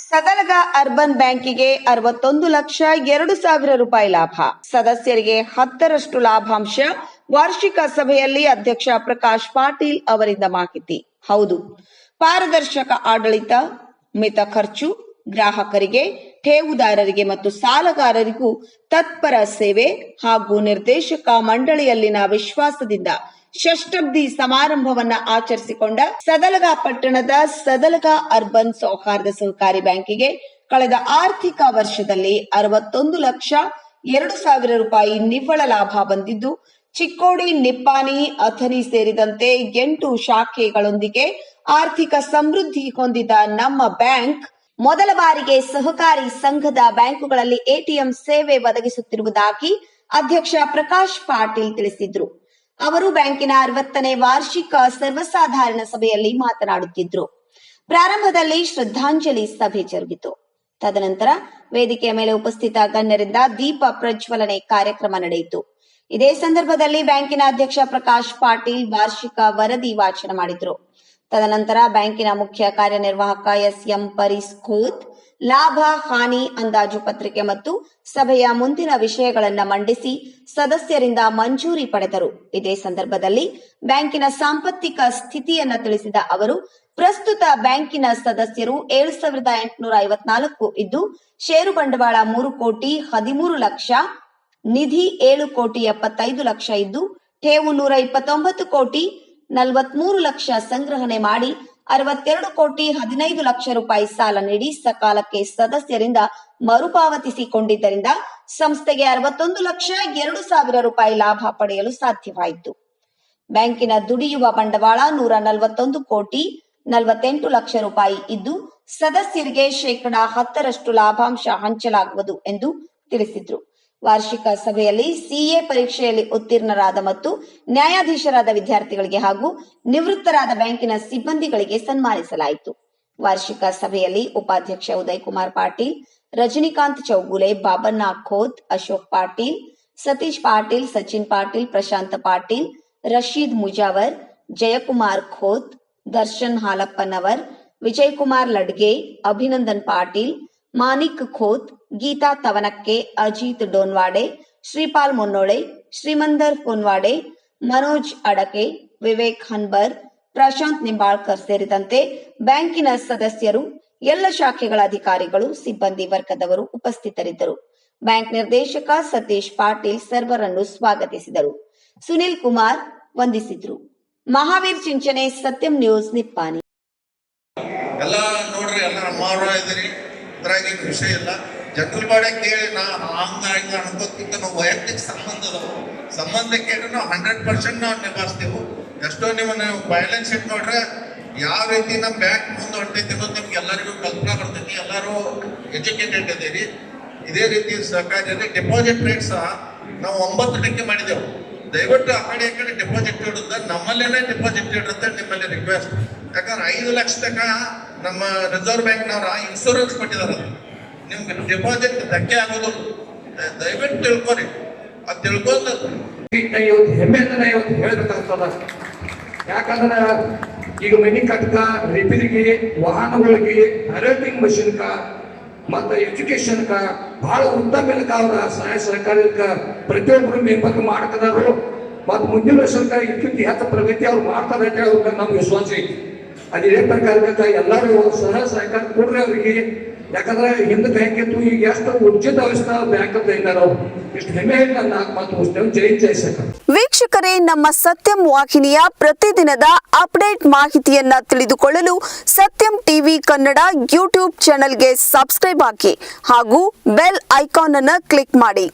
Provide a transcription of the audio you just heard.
Sadalga urban ಬ್ಯಾಂಕಿಗೆ ಅರವತ್ತೊಂದು ಲಕ್ಷ ಎರಡು ಸಾವಿರ ರೂಪಾಯಿ ಲಾಭ. ಸದಸ್ಯರಿಗೆ ಹತ್ತರಷ್ಟು ಲಾಭಾಂಶ. ವಾರ್ಷಿಕ ಸಭೆಯಲ್ಲಿ ಅಧ್ಯಕ್ಷ ಪ್ರಕಾಶ್ ಪಾಟೀಲ್ ಅವರಿಂದ ಮಾಹಿತಿ. ಹೌದು, ಪಾರದರ್ಶಕ ಆಡಳಿತ, ಮಿತ ಖರ್ಚು, ಗ್ರಾಹಕರಿಗೆ, ಠೇವುದಾರರಿಗೆ ಮತ್ತು ಸಾಲಗಾರರಿಗೂ ತತ್ಪರ ಸೇವೆ ಹಾಗೂ ನಿರ್ದೇಶಕ ಮಂಡಳಿಯಲ್ಲಿನ ವಿಶ್ವಾಸದಿಂದ ಷಷ್ಠಬ್ದಿ ಸಮಾರಂಭವನ್ನ ಆಚರಿಸಿಕೊಂಡ ಸದಲಗ ಪಟ್ಟಣದ ಸದಲಗ ಅರ್ಬನ್ ಸೌಹಾರ್ದ ಸಹಕಾರಿ ಬ್ಯಾಂಕಿಗೆ ಕಳೆದ ಆರ್ಥಿಕ ವರ್ಷದಲ್ಲಿ ಅರವತ್ತೊಂದು ಲಕ್ಷ ಎರಡು ಸಾವಿರ ರೂಪಾಯಿ ನಿವ್ವಳ ಲಾಭ ಬಂದಿದ್ದು, ಚಿಕ್ಕೋಡಿ ನಿಪ್ಪಾನಿ ಅಥನಿ ಸೇರಿದಂತೆ ಎಂಟು ಶಾಖೆಗಳೊಂದಿಗೆ ಆರ್ಥಿಕ ಸಮೃದ್ಧಿ ಹೊಂದಿದ ನಮ್ಮ ಬ್ಯಾಂಕ್ ಮೊದಲ ಬಾರಿಗೆ ಸಹಕಾರಿ ಸಂಘದ ಬ್ಯಾಂಕುಗಳಲ್ಲಿ ಎಟಿಎಂ ಸೇವೆ ಒದಗಿಸುತ್ತಿರುವುದಾಗಿ ಅಧ್ಯಕ್ಷ ಪ್ರಕಾಶ್ ಪಾಟೀಲ್ ತಿಳಿಸಿದ್ರು. ಅವರು ಬ್ಯಾಂಕಿನ ಅರವತ್ತನೇ ವಾರ್ಷಿಕ ಸರ್ವಸಾಧಾರಣ ಸಭೆಯಲ್ಲಿ ಮಾತನಾಡುತ್ತಿದ್ರು. ಪ್ರಾರಂಭದಲ್ಲಿ ಶ್ರದ್ಧಾಂಜಲಿ ಸಭೆ ಜರುಗಿತು. ತದನಂತರ ವೇದಿಕೆಯ ಮೇಲೆ ಉಪಸ್ಥಿತ ಗಣ್ಯರಿಂದ ದೀಪ ಪ್ರಜ್ವಲನೆ ಕಾರ್ಯಕ್ರಮ ನಡೆಯಿತು. ಇದೇ ಸಂದರ್ಭದಲ್ಲಿ ಬ್ಯಾಂಕಿನ ಅಧ್ಯಕ್ಷ ಪ್ರಕಾಶ್ ಪಾಟೀಲ್ ವಾರ್ಷಿಕ ವರದಿ ವಾಚನ ಮಾಡಿದ್ರು. ತದನಂತರ ಬ್ಯಾಂಕಿನ ಮುಖ್ಯ ಕಾರ್ಯನಿರ್ವಾಹಕ ಎಸ್ ಎಂ ಪರೀಸ್ ಖೋತ್ ಲಾಭ, ಹಾನಿ, ಅಂದಾಜು ಪತ್ರಿಕೆ ಮತ್ತು ಸಭೆಯ ಮುಂದಿನ ವಿಷಯಗಳನ್ನು ಮಂಡಿಸಿ ಸದಸ್ಯರಿಂದ ಮಂಜೂರಿ ಪಡೆದರು. ಇದೇ ಸಂದರ್ಭದಲ್ಲಿ ಬ್ಯಾಂಕಿನ ಸಾಂಪತ್ತಿಕ ಸ್ಥಿತಿಯನ್ನು ತಿಳಿಸಿದ ಅವರು, ಪ್ರಸ್ತುತ ಬ್ಯಾಂಕಿನ ಸದಸ್ಯರು ಏಳು ಸಾವಿರದ ಎಂಟುನೂರ ಐವತ್ನಾಲ್ಕು ಇದ್ದು, ಷೇರು ಬಂಡವಾಳ ಮೂರು ಕೋಟಿ ಹದಿಮೂರು ಲಕ್ಷ, ನಿಧಿ ಏಳು ಕೋಟಿ ಎಪ್ಪತ್ತೈದು ಲಕ್ಷ ಇದ್ದು, ಠೇವು ನೂರ ಇಪ್ಪತ್ತೊಂಬತ್ತು ಕೋಟಿ ನಲವತ್ಮೂರು ಲಕ್ಷ ಸಂಗ್ರಹಣೆ ಮಾಡಿ ಅರವತ್ತೆರಡು ಕೋಟಿ ಹದಿನೈದು ಲಕ್ಷ ರೂಪಾಯಿ ಸಾಲ ನೀಡಿ ಸಕಾಲಕ್ಕೆ ಸದಸ್ಯರಿಂದ ಮರುಪಾವತಿಸಿಕೊಂಡಿದ್ದರಿಂದ ಸಂಸ್ಥೆಗೆ ಅರವತ್ತೊಂದು ಲಕ್ಷ ಎರಡು ಸಾವಿರ ರೂಪಾಯಿ ಲಾಭ ಪಡೆಯಲು ಸಾಧ್ಯವಾಯಿತು. ಬ್ಯಾಂಕಿನ ದುಡಿಯುವ ಬಂಡವಾಳ ನೂರ ನಲವತ್ತೊಂದು ಕೋಟಿ ನಲವತ್ತೆಂಟು ಲಕ್ಷ ರೂಪಾಯಿ ಇದ್ದು ಸದಸ್ಯರಿಗೆ ಶೇಕಡಾ ಹತ್ತರಷ್ಟು ಲಾಭಾಂಶ ಹಂಚಲಾಗುವುದು ಎಂದು ತಿಳಿಸಿದ್ರು. ವಾರ್ಷಿಕ ಸಭೆಯಲ್ಲಿ ಸಿಎ ಪರೀಕ್ಷೆಯಲ್ಲಿ ಉತ್ತೀರ್ಣರಾದ ಮತ್ತು ನ್ಯಾಯಾಧೀಶರಾದ ವಿದ್ಯಾರ್ಥಿಗಳಿಗೆ ಹಾಗೂ ನಿವೃತ್ತರಾದ ಬ್ಯಾಂಕಿನ ಸಿಬ್ಬಂದಿಗಳಿಗೆ ಸನ್ಮಾನಿಸಲಾಯಿತು. ವಾರ್ಷಿಕ ಸಭೆಯಲ್ಲಿ ಉಪಾಧ್ಯಕ್ಷ ಉದಯ್ ಕುಮಾರ್ ಪಾಟೀಲ್, ರಜನಿಕಾಂತ್ ಚೌಗುಲೆ, ಬಾಬಣ್ಣ ಖೋತ್, ಅಶೋಕ್ ಪಾಟೀಲ್, ಸತೀಶ್ ಪಾಟೀಲ್, ಸಚಿನ್ ಪಾಟೀಲ್, ಪ್ರಶಾಂತ ಪಾಟೀಲ್, ರಶೀದ್ ಮುಜಾವರ್, ಜಯಕುಮಾರ್ ಖೋತ್, ದರ್ಶನ್ ಹಾಲಪ್ಪನವರ್, ವಿಜಯಕುಮಾರ್ ಲಡ್ಗೆ, ಅಭಿನಂದನ್ ಪಾಟೀಲ್ ಮಾನಿಕ್ ಖೋತ್, ಗೀತಾ ತವನಕ್ಕೆ ಅಜಿತ್ ಡೋನ್ವಾಡೆ, ಶ್ರೀಪಾಲ್ ಮುನ್ನೋಳೆ, ಶ್ರೀಮಂದರ್ ಫೋನ್ವಾಡೆ ಮನೋಜ್ ಅಡಕೆ, ವಿವೇಕ್ ಹನ್ಬರ್, ಪ್ರಶಾಂತ್ ನಿಂಬಾಳ್ಕರ್ ಸೇರಿದಂತೆ ಬ್ಯಾಂಕಿನ ಸದಸ್ಯರು, ಎಲ್ಲ ಶಾಖೆಗಳ ಅಧಿಕಾರಿಗಳು, ಸಿಬ್ಬಂದಿ ವರ್ಗದವರು ಉಪಸ್ಥಿತರಿದ್ದರು. ಬ್ಯಾಂಕ್ ನಿರ್ದೇಶಕ ಸತೀಶ್ ಪಾಟೀಲ್ ಸರ್ವರನ್ನು ಸ್ವಾಗತಿಸಿದರು. ಸುನಿಲ್ ಕುಮಾರ್ ವಂದಿಸಿದ್ರು. ಮಹಾವೀರ್ ಚಿಂಚನೆ ಸತ್ಯಂ ನ್ಯೂಸ್, ನಿಪ್ಪಾನಿ. ಎಲ್ಲ ನೋಡ್ರಿ, ಎಲ್ಲ ಇದೀರಿ ವಿಷಯ ಇಲ್ಲ. ಜನರಲ್ ಬಾಡೆ ಕೇಳಿ ನಾ ಹಂಗ ಹಿಂಗ ನಾವು ವೈಯಕ್ತಿಕ ಸಂಬಂಧ ಅದಾವ. ಸಂಬಂಧ ಕೇಳಿ ನಾವು ಹಂಡ್ರೆಡ್ ಪರ್ಸೆಂಟ್ ನಾವು ನಿಭಾಯಿಸ್ತೇವೆ. ಎಷ್ಟೋ ನಿಮ್ಮ ನೀವು ಬ್ಯಾಲೆನ್ಸ್ ಶೀಟ್ ನೋಡ್ರೆ ಯಾವ ರೀತಿ ನಮ್ಮ ಬ್ಯಾಂಕ್ ಮುಂದೆ ಹೊಂಟೈತಿ ಅನ್ನೋದು ನಿಮ್ಗೆ ಎಲ್ಲರಿಗೂ ಕಲ್ಪನಾ ಬರ್ತೈತಿ. ಎಲ್ಲರೂ ಎಜುಕೇಟೆಡ್ ಇದ್ದೀರಿ. ಇದೇ ರೀತಿ ಸರ್ಕಾರಿ ಡೆಪಾಸಿಟ್ ರೇಟ್ ಸಹ ನಾವು ಒಂಬತ್ತು ಟಕ್ಕೆ ಮಾಡಿದೆವು. ದಯವಿಟ್ಟು ಆ ಕಡೆ ಕಡೆ ಡೆಪಾಸಿಟ್ ಇಡುತ್ತೆ ನಮ್ಮಲ್ಲೇನೆ ಡೆಪಾಸಿಟ್ ಇಡುತ್ತೆ, ನಿಮ್ಮಲ್ಲಿ ರಿಕ್ವೆಸ್ಟ್ ಯಾಕಂದ್ರೆ ಐದು ಲಕ್ಷ ತನಕ ನಮ್ಮ ರಿಸರ್ವ್ ಬ್ಯಾಂಕ್ನವ್ರ ಇನ್ಶೂರೆನ್ಸ್ ಕೊಟ್ಟಿದ್ದಾರೆ. ನಿಮ್ಗೆ ಡೆಪಾಸಿಟ್ ಧಕ್ಕೆ ಆಗೋದು. ದಯವಿಟ್ಟು ತಿಳ್ಕೊರಿ. ಅದು ತಿಳ್ಕೊಂಡು ಇವತ್ತು ಹೆಮ್ಮೆಯಿಂದ ಇವತ್ತು ಹೇಳ್ಬೇಕಾಗ್ತದ ಯಾಕಂದ್ರೆ ಈಗ ಮನಿ ಕಟ್ಕ ರಿಪೇರಿಗೆ ವಾಹನಗಳಿಗೆ ಅರೇಟಿಂಗ್ ಮಷಿನ್ಕ ಮತ್ತು ಎಜುಕೇಶನ್ಕ ಬಹಳ ಉತ್ತಮ ಅವ್ರ ಸಹಾಯ ಸಹಕಾರಕ್ಕ ಪ್ರತಿಯೊಬ್ಬರು ನೇಮಕ ಮಾಡ್ಕದಾರು ಮತ್ತು ಮುಂದಿನ ವರ್ಷಕ್ಕ ಇದಕ್ಕಿಂತ ಹೆಚ್ಚು ಪ್ರಗತಿ ಅವ್ರು ಮಾಡ್ತಾರೆ ಅಂತ ಅವ್ರಿಗೆ ನಮ್ಗೆ ವಿಶ್ವಾಸ ಐತಿ. ಅದು ಇದೇ ಪ್ರಕಾರಕ್ಕೆ ಎಲ್ಲರೂ ಸಹ ಸಹಕಾರ ಕೊಡ್ರಿ ಅವರಿಗೆ. ಯಾಕಂದ್ರೆ ಹಿಂದೆ ಬ್ಯಾಂಕ್ ಇತ್ತು, ಈಗ ಎಷ್ಟು ಉಚಿತ ಅವಸ್ಥಾ ಬ್ಯಾಂಕ್ ಅಂತ ಇದ್ದಾರೆ ಅವ್ರು. ಇಷ್ಟು ಹೆಮ್ಮೆ ಇಲ್ಲ ನಾಲ್ಕು ಮಾತು ಜೈ ಜೈ ವೀಕ್ಷಕರೇ, ನಮ್ಮ ಸತ್ಯಂ ವಾಹಿನಿಯ ಪ್ರತಿದಿನದ ಅಪ್ಡೇಟ್ ಮಾಹಿತಿಯನ್ನ ತಿಳಿದುಕೊಳ್ಳಲು ಸತ್ಯಂ ಟಿವಿ ಕನ್ನಡ ಯೂಟ್ಯೂಬ್ ಚಾನೆಲ್ಗೆ ಸಬ್ಸ್ಕ್ರೈಬ್ ಹಾಕಿ ಹಾಗೂ ಬೆಲ್ ಐಕಾನ್ ಅನ್ನು ಕ್ಲಿಕ್ ಮಾಡಿ.